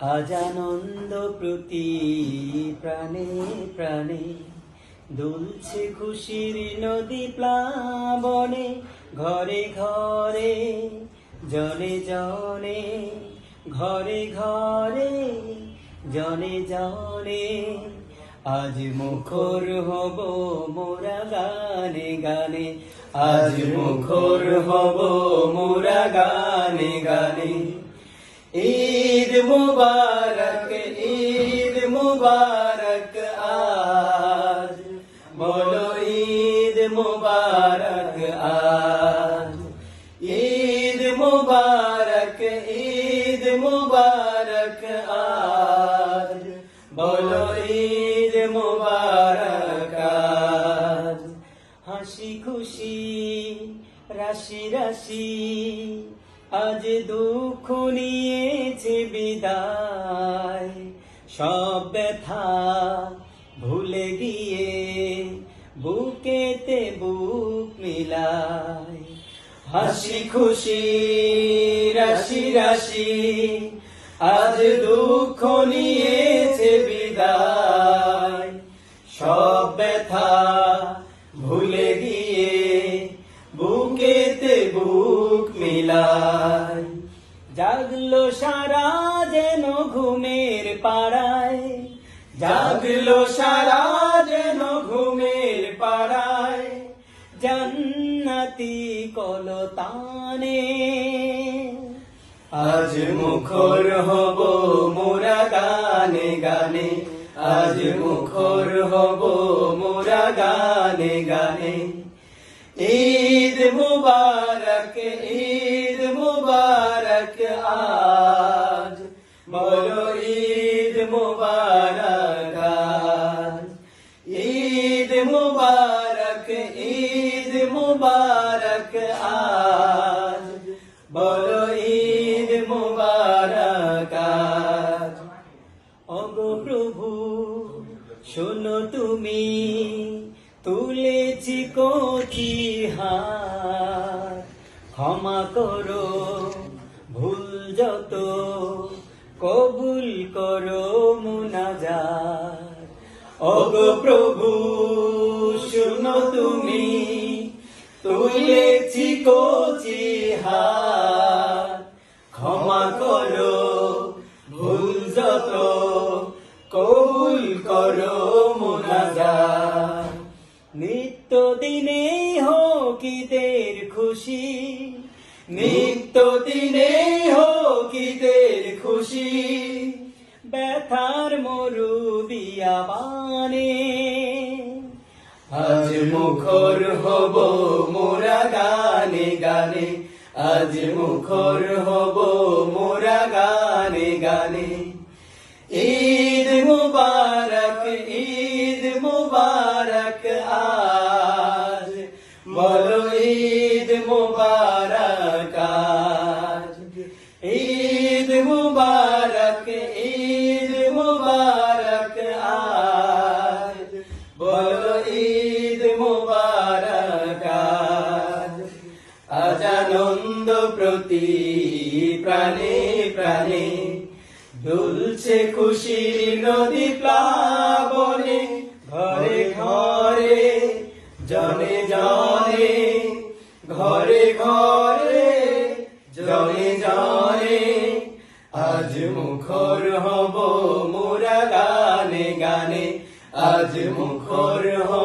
আজ আনন্দ প্রতি প্রাণে প্রাণে দুলছে খুশির নদী প্লাবনে, ঘরে ঘরে, জনে জনে, ঘরে ঘরে, জনে জনে। আজ মুখর হব মোরা গানে গানে, আজ মুখর হব মোরা গানে গানে। ঈদ মুবারক ঈদ মুবারক আজ। বলো ঈদ মুবারক আজ। ঈদ মুবারক ঈদ মুবারক আজ। বলো ঈদ মুবারক আজ। হাসি খুশি, রাশি রাশি আজ দুঃখ নিয়েছে বিদায়। সব ব্যথা ভুলে গিয়ে বুকেতে বুক মিলায় হাসি খুশি, রাশি রাশি, আজ দুঃখ নিয়েছে বিদায়। ঘুমের পাড়ায়। জাগলো সারা যেন ঘুমের পাড়ায়। জান্নাতি কলতানে। আজ মুখর হব মোরা গানে। গানে আজ মুখর হব মোরা গানে। গানে ঈদ মুবারক ঈদ শোনো তুমি, তুলেছি কচি হাত। ক্ষমা করো, ভুল যত, কবুল করো মুনাজাত। অগো প্রভু, শোনো তুমি, তুলেছি কচি হাত। ক্ষমা করো, ভুল যত, কবুল করো নিত্য দিনে হোক ঈদের খুশি। নিত্য দিনে হোক ঈদের খুশি। ব্যথার মরু বিয়াবানে আজ মুখর হব মোরা গানে গানে। আজ মুখর হব মোরা গানে গানে। ঈদ মুবারক, ঈদ মুবারক আজ। বলো ঈদ মুবারক আজ। ঈদ মুবারক ঈদ মুবারক আজ। বলো ঈদ মুবারক আজ। আনন্দ প্রতি প্রাণে প্রাণে দুলছে খুশির নদী প্লাবনে, ঘরে ঘরে, জনে জনে, ঘরে ঘরে, জনে জনে। আজ মুখর হব মোরা গানে গানে, আজ মুখর হব